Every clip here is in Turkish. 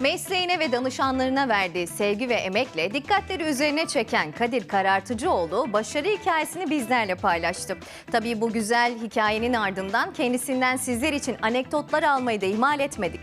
Mesleğine ve danışanlarına verdiği sevgi ve emekle dikkatleri üzerine çeken Kadir Karartıcıoğlu başarı hikayesini bizlerle paylaştı. Tabii bu güzel hikayenin ardından kendisinden sizler için anekdotlar almayı da ihmal etmedik.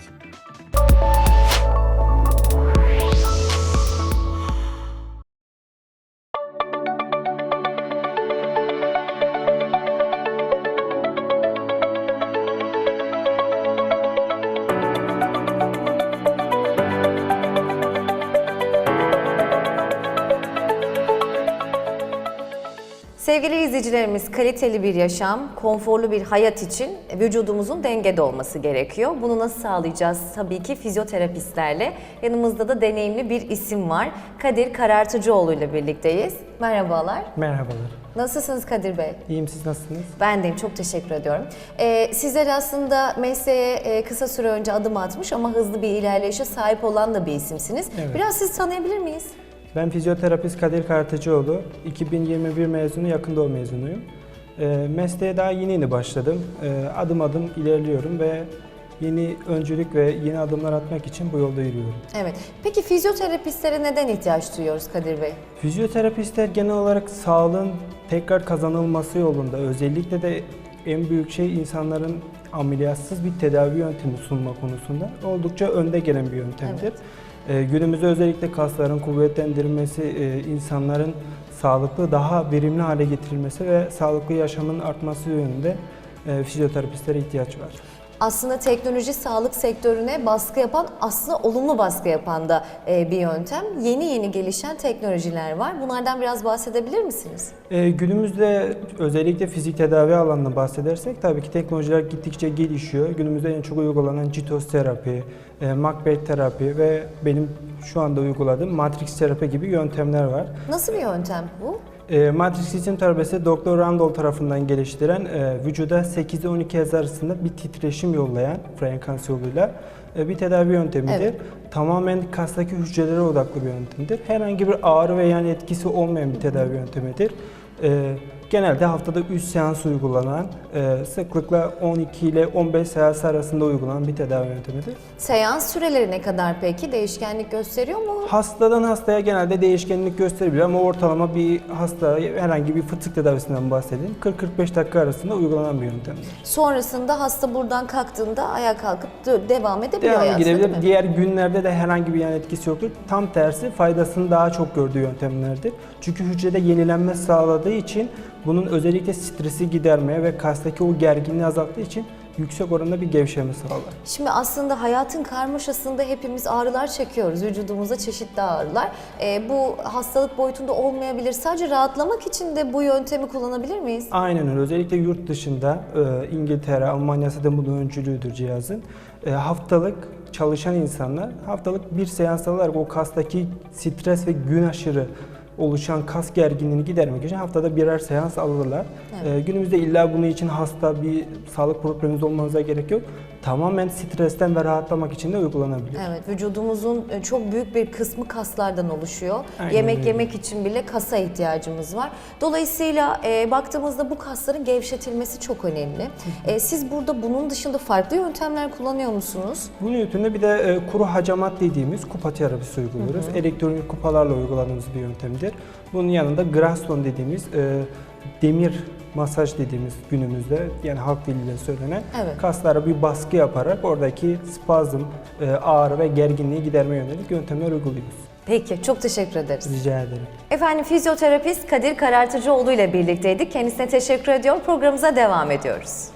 Sevgili izleyicilerimiz kaliteli bir yaşam, konforlu bir hayat için vücudumuzun dengede olması gerekiyor. Bunu nasıl sağlayacağız? Tabii ki fizyoterapistlerle. Yanımızda da deneyimli bir isim var. Kadir Karartıcıoğlu ile birlikteyiz. Merhabalar. Merhabalar. Nasılsınız Kadir Bey? İyiyim siz nasılsınız? Ben deyim, çok teşekkür ediyorum. Ee, sizler aslında mesleğe e, kısa süre önce adım atmış ama hızlı bir ilerleyişe sahip olan da bir isimsiniz. Evet. Biraz sizi tanıyabilir miyiz? Ben fizyoterapist Kadir Kartıcıoğlu. 2021 mezunu, yakın doğu mezunuyum. Ee, mesleğe daha yeni yeni başladım. Ee, adım adım ilerliyorum ve yeni öncülük ve yeni adımlar atmak için bu yolda yürüyorum. Evet. Peki fizyoterapistlere neden ihtiyaç duyuyoruz Kadir Bey? Fizyoterapistler genel olarak sağlığın tekrar kazanılması yolunda özellikle de en büyük şey insanların ameliyatsız bir tedavi yöntemi sunma konusunda oldukça önde gelen bir yöntemdir. Evet. Ee, günümüzde özellikle kasların kuvvetlendirilmesi, e, insanların sağlıklı, daha verimli hale getirilmesi ve sağlıklı yaşamın artması yönünde e, fizyoterapistlere ihtiyaç var. Aslında teknoloji sağlık sektörüne baskı yapan, aslında olumlu baskı yapan da e, bir yöntem. Yeni yeni gelişen teknolojiler var. Bunlardan biraz bahsedebilir misiniz? Ee, günümüzde özellikle fizik tedavi alanında bahsedersek tabii ki teknolojiler gittikçe gelişiyor. Günümüzde en çok uygulanan citos terapi, e, Macbeth terapi ve benim şu anda uyguladığım matrix terapi gibi yöntemler var. Nasıl bir yöntem bu? E, matrix ritim terapisi Dr. Randall tarafından geliştiren e, vücuda 8 ile 12 Hz arasında bir titreşim yollayan frekans yoluyla e, bir tedavi yöntemidir. Evet. Tamamen kastaki hücrelere odaklı bir yöntemdir. Herhangi bir ağrı ve yan etkisi olmayan bir tedavi yöntemidir. E, genelde haftada 3 seans uygulanan, e, sıklıkla 12 ile 15 seans arasında uygulanan bir tedavi yöntemidir. Seans süreleri ne kadar peki? Değişkenlik gösteriyor mu? Hastadan hastaya genelde değişkenlik gösterebilir ama ortalama bir hasta herhangi bir fıtık tedavisinden bahsedelim. 40-45 dakika arasında uygulanan bir yöntemdir. Sonrasında hasta buradan kalktığında ayağa kalkıp devam edebiliyor Devam hayatına, gidebilir. Diğer günlerde de herhangi bir yan etkisi yoktur. Tam tersi faydasını daha çok gördüğü yöntemlerdir. Çünkü hücrede yenilenme sağladığı için bunun özellikle stresi gidermeye ve kastaki o gerginliği azalttığı için yüksek oranda bir gevşeme sağlar. Şimdi aslında hayatın karmaşasında hepimiz ağrılar çekiyoruz. Vücudumuzda çeşitli ağrılar. Ee, bu hastalık boyutunda olmayabilir. Sadece rahatlamak için de bu yöntemi kullanabilir miyiz? Aynen öyle. Özellikle yurt dışında e, İngiltere, Almanya zaten bunun öncülüğüdür cihazın. E, haftalık çalışan insanlar haftalık bir seans alarak o kastaki stres ve gün aşırı oluşan kas gerginliğini gidermek için haftada birer seans alırlar. E, günümüzde illa bunun için hasta bir sağlık probleminiz olmanıza gerek yok. Tamamen stresten ve rahatlamak için de uygulanabilir. Evet, vücudumuzun e, çok büyük bir kısmı kaslardan oluşuyor. Aynen Yemek öyle. yemek için bile kasa ihtiyacımız var. Dolayısıyla e, baktığımızda bu kasların gevşetilmesi çok önemli. E, siz burada bunun dışında farklı yöntemler kullanıyor musunuz? Bunun üstünde bir de e, kuru hacamat dediğimiz kupa terapisi uyguluyoruz. Elektronik kupalarla uyguladığımız bir yöntemdir. Bunun yanında Graston dediğimiz e, demir masaj dediğimiz günümüzde yani halk diliyle söylenen Evet. kaslara bir baskı yaparak oradaki spazm, e, ağrı ve gerginliği giderme yönelik yöntemler uyguluyoruz. Peki, çok teşekkür ederiz. Rica ederim. Efendim fizyoterapist Kadir Karartıcıoğlu ile birlikteydik. Kendisine teşekkür ediyor. Programımıza devam ediyoruz.